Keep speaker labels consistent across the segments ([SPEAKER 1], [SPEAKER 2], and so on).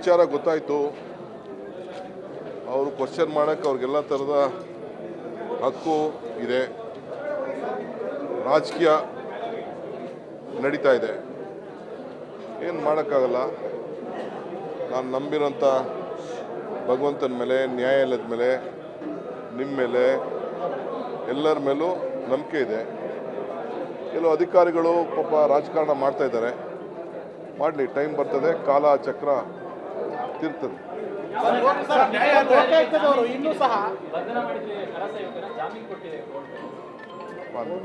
[SPEAKER 1] ವಿಚಾರ ಗೊತ್ತಾಯಿತು. ಅವರು ಕ್ವಶನ್ ಮಾಡೋಕ್ಕೆ ಅವ್ರಿಗೆಲ್ಲ ಥರದ ಹಕ್ಕು ಇದೆ. ರಾಜಕೀಯ ನಡೀತಾ ಇದೆ. ಏನು ಮಾಡೋಕ್ಕಾಗಲ್ಲ. ನಾನು ನಂಬಿರೋಂಥ ಭಗವಂತನ ಮೇಲೆ, ನ್ಯಾಯಾಲಯದ ಮೇಲೆ ನಿಮ್ಮ ಮೇಲೆ, ಎಲ್ಲರ ಮೇಲೂ ನಂಬಿಕೆ ಇದೆ. ಕೆಲವು ಅಧಿಕಾರಿಗಳು ಪಾಪ ರಾಜಕಾರಣ ಮಾಡ್ತಾ ಇದ್ದಾರೆ. ಮಾಡಲಿ ಟೈಮ್ ಬರ್ತದೆ ಕಾಲ ಚಕ್ರ ತಿರ್ತದೆ.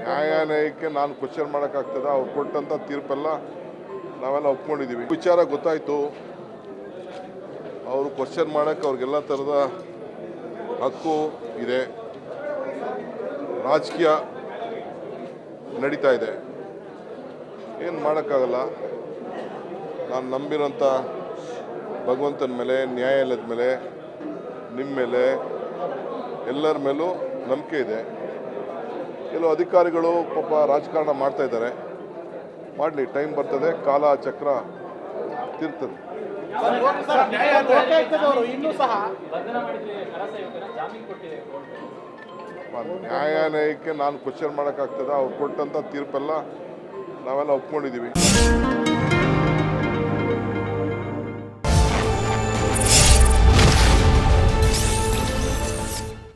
[SPEAKER 1] ನ್ಯಾಯಾಲಯಕ್ಕೆ ನಾನು ಕ್ವಶನ್ ಮಾಡೋಕ್ಕಾಗ್ತದೆ? ಅವ್ರು ಕೊಟ್ಟಂಥ ತೀರ್ಪೆಲ್ಲ ನಾವೆಲ್ಲ ಒಪ್ಕೊಂಡಿದ್ದೀವಿ ವಿಚಾರ ಗೊತ್ತಾಯಿತು. ಅವರು ಕ್ವಶನ್ ಮಾಡೋಕ್ಕೆ ಅವ್ರಿಗೆಲ್ಲ ಥರದ ಹಕ್ಕು ಇದೆ. ರಾಜಕೀಯ ನಡೀತಾ ಇದೆ. ಏನು ಮಾಡೋಕ್ಕಾಗಲ್ಲ? ನಾನು ನಂಬಿರೋಂಥ ಭಗವಂತನ ಮೇಲೆ, ನ್ಯಾಯಾಲಯದ ಮೇಲೆ ನಿಮ್ಮ ಮೇಲೆ, ಎಲ್ಲರ ಮೇಲೂ ನಂಬಿಕೆ ಇದೆ. ಕೆಲವು ಅಧಿಕಾರಿಗಳು ಪಾಪ ರಾಜಕಾರಣ ಮಾಡ್ತಾ ಇದ್ದಾರೆ. ಮಾಡಲಿ, ಟೈಮ್ ಬರ್ತದೆ, ಕಾಲ ಚಕ್ರ ತಿರ್ತದೆ. ನ್ಯಾಯಾಲಯಕ್ಕೆ ನಾನು ಕ್ವಶನ್ ಮಾಡೋಕ್ಕಾಗ್ತದೆ? ಅವ್ರು ಕೊಟ್ಟಂಥ ತೀರ್ಪೆಲ್ಲ, ನಾವೆಲ್ಲ ಒಪ್ಕೊಂಡಿದ್ದೀವಿ